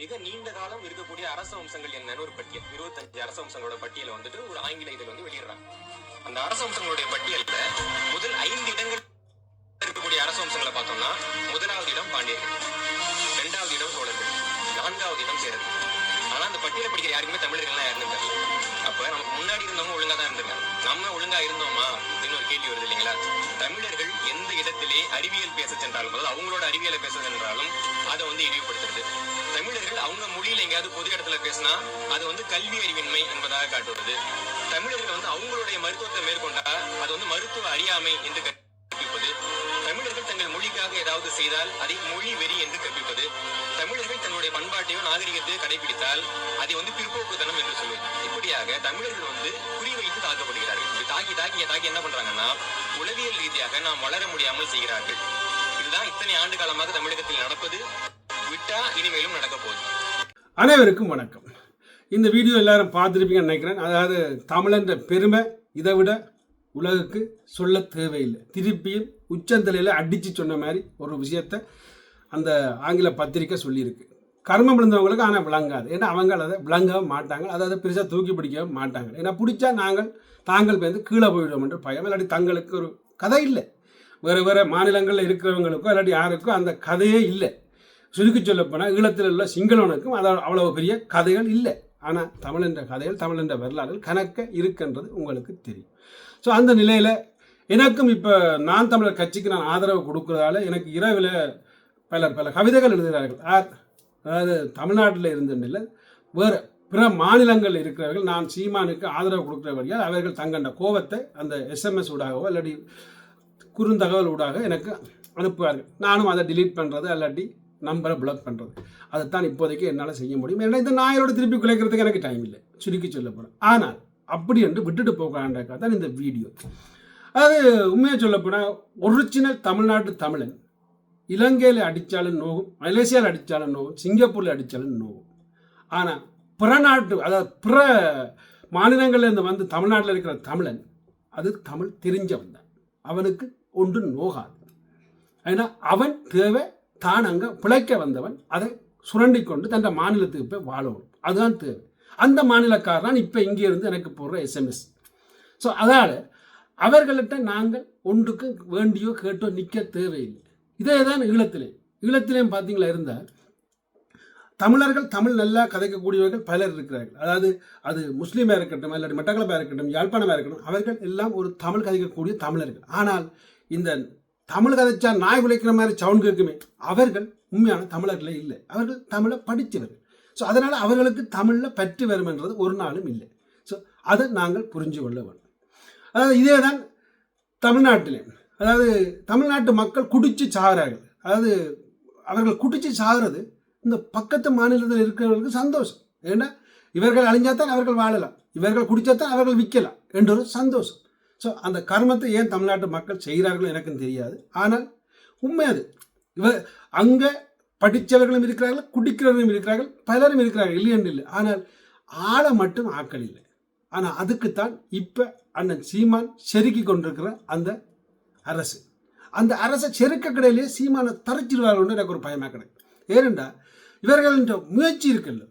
மிக நீண்ட காலம் இருக்கக்கூடிய அரச வம்சங்கள் என்னன்னு ஒரு பட்டியல். இருபத்தஞ்சு அரச வம்சங்களோட பட்டியலை வந்துட்டு ஒரு ஆங்கில இதில் வந்து வெளியிடுறாங்க. அந்த அரச வம்சங்களுடைய பட்டியல்ல முதல் ஐந்து இடங்கள் இருக்கக்கூடிய அரச வம்சங்களை பார்த்தோம்னா முதலாவது இடம் பாண்டியர்கள் இரண்டாவது இடம் சோழர்கள் நான்காவது இடம் சேரர்கள் ஆனா அந்த பட்டியலை படிக்கிற யாருக்குமே தமிழர்கள்லாம் யாருன்னு தெரியல. அப்ப நமக்கு முன்னாடி இருந்தவங்க ஒழுங்கா தான் இருந்திருக்காங்க. நம்ம ஒழுங்கா இருந்தோமா? கேள்வி வருது இல்லைங்களா? தமிழர்கள் எந்த இடத்திலே அறிவியல் பேச சென்றாலும் அதாவது அவங்களோட அறிவியலை பேச சென்றாலும் அதை வந்து இழிவுபடுத்துறது. தமிழர்கள் அவங்க மொழியில எங்கேயாவது பொது இடத்துல பேசினா அது வந்து கல்வி அறிவின்மை என்பதாக காட்டுவது. தமிழர்கள் வந்து அவங்களுடைய மருத்துவத்தை மேற்கொண்டா அது வந்து மருத்துவ அறியாமை என்று கற்பிப்பது. தமிழர்கள் தங்கள் மொழிக்காக ஏதாவது செய்தால் அதை மொழி வெறி என்று கற்பிப்பது. தமிழர்கள் பண்பாட்டையோ நாகரிகத்தையோ கடைபிடித்தால் அதை வந்து பிற்போக்குத்தனம் என்று சொல்லுவோம். இப்படியாக தமிழர்கள் வந்து குறிவைத்து தாக்கப்படுகிறார்கள். இப்படி தாக்கி தாக்கி தாக்கி என்ன பண்றாங்கன்னா உளவியல் ரீதியாக நாம் வளர முடியாமல் செய்கிறார்கள். இதுதான் இத்தனை ஆண்டு காலமாக தமிழகத்தில் நடப்பது. விட்டா இனிமேலும் நடக்க போகுது. அனைவருக்கும் வணக்கம். இந்த வீடியோ எல்லாரும் பார்த்துருப்பீங்கன்னு நினைக்கிறேன். அதாவது தமிழன்ற பெருமை இதை விட உலகுக்கு சொல்ல தேவையில்லை. திருப்பியும் உச்சந்தலையில் அடித்து சொன்ன மாதிரி ஒரு விஷயத்த அந்த ஆங்கில பத்திரிக்கை சொல்லியிருக்கு. கர்மம் விழுந்தவங்களுக்கு ஆனால் விளங்காது. ஏன்னா அவங்க அதை விளங்க மாட்டாங்க. அதாவது பெருசாக தூக்கி பிடிக்க மாட்டாங்க. ஏன்னா பிடிச்சா நாங்கள் தாங்கள் வந்து கீழே போயிடுவோம் என்று பயம். இல்லாட்டி தங்களுக்கு ஒரு கதை இல்லை. வேறு வேறு மாநிலங்களில் இருக்கிறவங்களுக்கோ இல்லாட்டி யாருக்கோ அந்த கதையே இல்லை. சுருக்கி சொல்லப்போனால் ஈழத்தில் உள்ள சிங்களவனுக்கும் அது அவ்வளவு பெரிய கதைகள் இல்லை. ஆனால் தமிழ் என்ற கதைகள் தமிழ் என்ற வரலாறுகள் கணக்க இருக்குன்றது உங்களுக்கு தெரியும். ஸோ அந்த நிலையில் எனக்கும் இப்போ நான் தமிழர் கட்சிக்கு நான் ஆதரவு கொடுக்குறதால எனக்கு இரவில் பல பல கவிதைகள் எழுதுகிறார்கள். ஆ அதாவது தமிழ்நாட்டில் இருந்தில்லை வேறு பிற மாநிலங்களில் இருக்கிறவர்கள் நான் சீமானுக்கு ஆதரவு கொடுக்குற வழியால் அவர்கள் தங்கண்ட கோபத்தை அந்த எஸ்எம்எஸ் ஊடாகவோ இல்லாட்டி குறுந்தகவல் ஊடாக எனக்கு அனுப்புவார்கள். நானும் அதை டிலீட் பண்ணுறது இல்லாட்டி நம்பரை பிளாக் பண்ணுறது அதைத்தான் இப்போதைக்கு என்னால் செய்ய முடியும். ஏன்னா இந்த நாயரோடு திருப்பி குலைக்கிறதுக்கு எனக்கு டைம் இல்லை. சுருக்கி சொல்ல போகிறேன் ஆனால் அப்படி என்று விட்டுட்டு போகலான்றக்காக தான் இந்த வீடியோ அது உண்மையாக சொல்லப்போனால் ஒரிஜினல் தமிழ்நாட்டு தமிழன் இலங்கையில் அடித்தாலும் நோகும் மலேசியாவில் அடித்தாலும் நோகும் சிங்கப்பூரில் அடித்தாலும் நோகும். ஆனால் பிற நாட்டு அதாவது பிற மாநிலங்கள்லேருந்து வந்து தமிழ்நாட்டில் இருக்கிற தமிழன் அது தமிழ் தெரிஞ்சவன் தான். அவனுக்கு ஒன்று நோகாது. ஏன்னா அவன் தேவை தான் அங்கே பிழைக்க வந்தவன் அதை சுரண்டி கொண்டு தன் மாநிலத்துக்கு போய் வாழணும். அதுதான் தேவை. அந்த மாநிலக்காரன் இப்போ இங்கே இருந்து எனக்கு போடுற எஸ்எம்எஸ் ஸோ அதால் அவர்கள்ட்ட நாங்கள் ஒன்றுக்கு வேண்டியோ கேட்டோ நிற்க தேவையில்லை. இதே தான் ஈழத்திலே. ஈழத்திலேயும் பார்த்தீங்களா இருந்தால் தமிழர்கள் தமிழ் நல்லா கதைக்கக்கூடியவர்கள் பலர் இருக்கிறார்கள். அதாவது அது முஸ்லீமாக இருக்கட்டும் இல்லாட்டி மட்டக்களப்பாக இருக்கட்டும் யாழ்ப்பாணமாக இருக்கட்டும் அவர்கள் எல்லாம் ஒரு தமிழ் கதைக்கக்கூடிய தமிழர்கள். ஆனால் இந்த தமிழ் கதைச்சா நாய் உழைக்கிற மாதிரி சவுண்ட் கேட்குமே அவர்கள் உண்மையான தமிழர்களே இல்லை. அவர்கள் தமிழை படித்தவர்கள். ஸோ அதனால் அவர்களுக்கு தமிழில் பற்றி வருமென்றது ஒரு நாளும் இல்லை. ஸோ அதை நாங்கள் புரிஞ்சு கொள்ள வேண்டும். அதாவது இதே தான் தமிழ்நாட்டிலே. அதாவது தமிழ்நாட்டு மக்கள் குடிச்சு சாகிறார்கள். அதாவது அவர்கள் குடிச்சு சாகிறது இந்த பக்கத்து மாநிலத்தில் இருக்கிறவர்களுக்கு சந்தோஷம். ஏன்னா இவர்கள் அழிஞ்சாதான் அவர்கள் வாழலாம். இவர்கள் குடிச்சாதான் அவர்கள் விற்கலாம் என்ற ஒரு சந்தோஷம். ஸோ அந்த கர்மத்தை ஏன் தமிழ்நாட்டு மக்கள் செய்கிறார்கள் எனக்கும் தெரியாது. ஆனால் உண்மை அது. இவ அங்கே படித்தவர்களும் இருக்கிறார்கள் குடிக்கிறவர்களும் இருக்கிறார்கள் பலரும் இருக்கிறார்கள். இல்லையென்று இல்லை. ஆனால் ஆளை மட்டும் ஆக்கள் இல்லை. ஆனால் அதுக்குத்தான் இப்போ அண்ணன் சீமான் செருக்கி கொண்டிருக்கிற அந்த அரசு. அந்த அரசை செருக்க கடையிலே சீமானை தரைச்சிடுவார்கள்னு எனக்கு ஒரு பயமாக கிடக்கு. ஏனென்றா இவர்களின் முயற்சி இருக்குல்ல.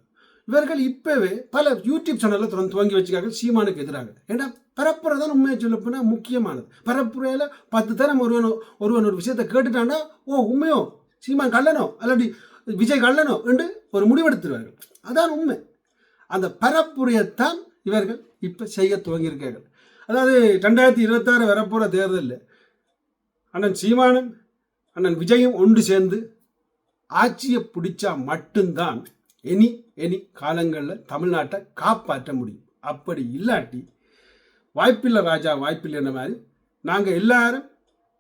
இவர்கள் இப்போவே பல யூடியூப் சேனலில் தொடர்ந்து துவங்கி வச்சுக்காங்க சீமானுக்கு எதிராக. ஏன்னா பரப்புரை தான் உண்மையை சொல்ல போனால் முக்கியமானது. பரப்புரையில் பத்து தரம் ஒருவன் ஒருவன் ஒரு விஷயத்தை கேட்டுட்டான்னா ஓ உண்மையோ? சீமான் கல்லனோ அல்லாட்டி விஜய் கல்லனோ என்று ஒரு முடிவெடுத்துருவார்கள். அதான் உண்மை. அந்த பரப்புரையைத்தான் இவர்கள் இப்போ செய்ய துவங்கியிருக்கார்கள் அதாவது ரெண்டாயிரத்தி இருபத்தாறு வரப்போகிற தேர்தலில் அண்ணன் சீமானும் அண்ணன் விஜயும் ஒன்று சேர்ந்து ஆட்சியை பிடிச்சா மட்டும்தான் இனி இனி காலங்களில் தமிழ்நாட்டை காப்பாற்ற முடியும். அப்படி இல்லாட்டி வாய்ப்பில்லை ராஜா வாய்ப்பில்லைன்ற மாதிரி நாங்கள் எல்லாரும்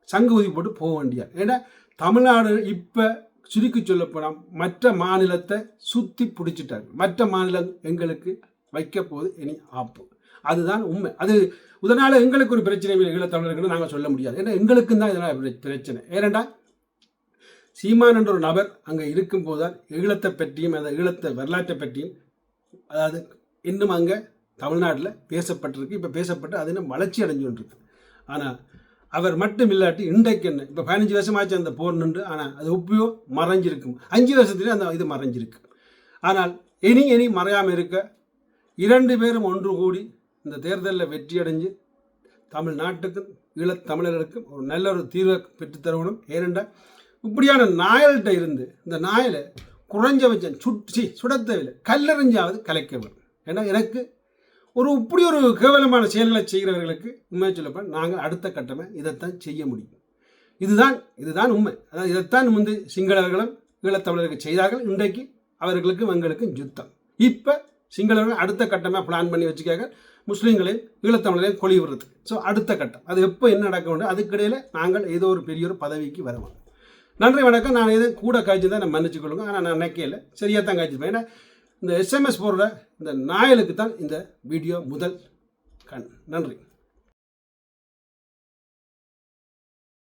சங்கு ஊதி போட்டு போக வேண்டியது? ஏன்னா தமிழ்நாடு இப்போ சுருக்கி சொல்லப்போனால் மற்ற மாநிலத்தை சுற்றி பிடிச்சிட்டாங்க. மற்ற மாநிலம் எங்களுக்கு வைக்க போது இனி ஆப்பு. அதுதான் உண்மை. அது இதனால் எங்களுக்கு ஒரு பிரச்சனை இல்லை ஈழத்தமிழர்கள் நாங்கள் சொல்ல முடியாது. ஏன்னா எங்களுக்கும் தான் இதனால் பிரச்சனை. ஏனெண்டா சீமான் என்ற ஒரு நபர் அங்கே இருக்கும்போது தான் ஈழத்தை பற்றியும் அந்த ஈழத்தை வரலாற்றை பற்றியும் அதாவது இன்னும் அங்கே தமிழ்நாட்டில் பேசப்பட்டிருக்கு. இப்போ பேசப்பட்டு அது இன்னும் வளர்ச்சி அடைஞ்சு கொண்டிருக்கு. ஆனால் அவர் மட்டும் இல்லாட்டி இன்றைக்கு என்ன இப்போ பதினஞ்சு வருஷமாச்சு அந்த போர் நின்று ஆனால் அது ஒப்பியோ மறைஞ்சிருக்கும். அஞ்சு வருஷத்துலேயே அந்த இது மறைஞ்சிருக்கு. ஆனால் இனி இனி மறையாமல் இருக்க இரண்டு பேரும் ஒன்று கூடி இந்த தேர்தலில் வெற்றி அடைஞ்சு தமிழ்நாட்டுக்கும் ஈழத்தமிழர்களுக்கும் ஒரு நல்ல ஒரு தீர்வை பெற்றுத்தரணும் ஏனென்றால் இப்படியான நாயல்கிட்ட இருந்து இந்த நாயலை குறைஞ்சபட்சம் சுற்றி சுடத்தவில்லை கல்லறிஞ்சாவது கலைக்க வேணும் ஏன்னா எனக்கு ஒரு இப்படி ஒரு கேவலமான செயல்களை செய்கிறவர்களுக்கு உண்மையை சொல்லப்போ நாங்கள் அடுத்த கட்டமாக இதைத்தான் செய்ய முடியும். இதுதான் இதுதான் உண்மை. அதாவது இதைத்தான் வந்து சிங்களவர்களும் ஈழத்தமிழருக்கு செய்தார்கள். இன்றைக்கு அவர்களுக்கும் எங்களுக்கும் யுத்தம். இப்போ சிங்களவர்கள் அடுத்த கட்டமாக பிளான் பண்ணி வச்சுக்காங்க. முஸ்லீம்களையும் ஈழத்தமிழரையும் கொழிவிடுறது ஸோ அடுத்த கட்டம். அது எப்போ என்ன நடக்க வேண்டும்? அதுக்கிடையில் நாங்கள் ஏதோ ஒரு பெரிய ஒரு பதவிக்கு வருவோம். நன்றி வணக்கம். நான் எதுவும் கூட காய்ச்சி தான் நான் மன்னிச்சு கொள்ளுங்க. ஆனால் நான் நினைக்கல சரியாக தான் காய்ச்சிப்பேன் ஏன்னா இந்த எஸ்எம்எஸ் போடுற இந்த நாயலுக்கு தான் இந்த வீடியோ முதல் கண். நன்றி.